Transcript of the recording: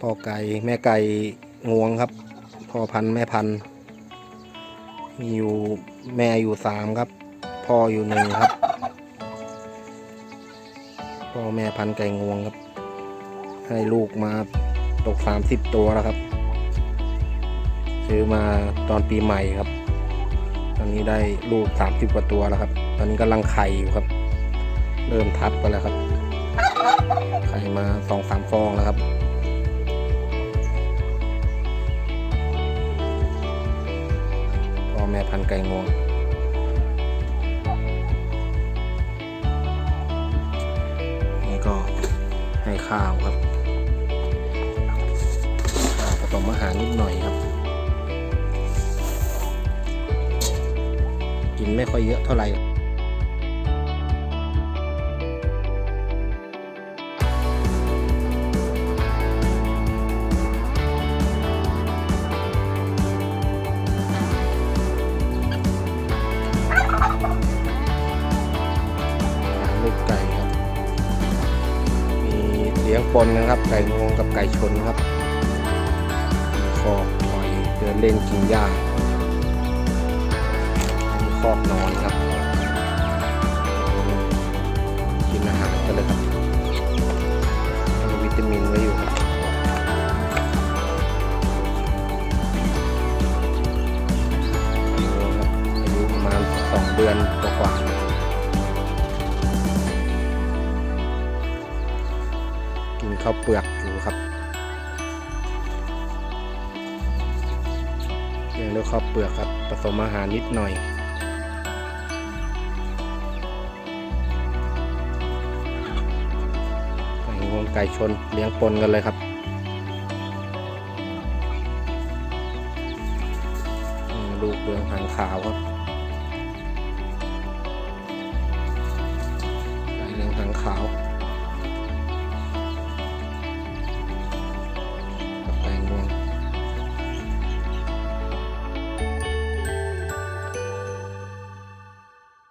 พ่อไก่แม่ไก่งวงครับ พ่อพันธุ์แม่พันธุ์มีอยู่แม่อยู่สามครับ พ่ออยู่หนึ่งครับ พ่อแม่พันธุ์ไก่งวงครับ ให้ลูกมาตกสามสิบตัวแล้วครับ ซื้อมาตอนปีใหม่ครับ ตอนนี้ได้ลูกสามสิบกว่าตัวแล้วครับ ตอนนี้กำลังไข่อยู่ครับ เริ่มทับกันแล้วครับ ไข่มาสองสามฟองแล้วครับ แม่พันธุ์ไก่งวง นี่ก็ให้ข้าวครับข้าวผสมอาหารนิดหน่อยครับ กินไม่ค่อยเยอะเท่าไหร่ ลี้ยงปนนะครับ ไก่งวงกับไก่ชนครับคอกปล่อยเดินเล่นกินหญ้าคอกนอนครับ กินอาหารกันเลยครับมีวิตามินไว้อยู่ครบไก่งวงครับอายุประมาณสองเดือนกว่าๆ ข้าวเปลือกอยู่ครับเลี้ยงด้วยข้าวเปลือกครับ ผสมอาหารนิดหน่อยไก่งวงไก่ชนเลี้ยงปนกันเลยครับอืมลูกเรืองหางขาวครับไก่เรืองหางขาว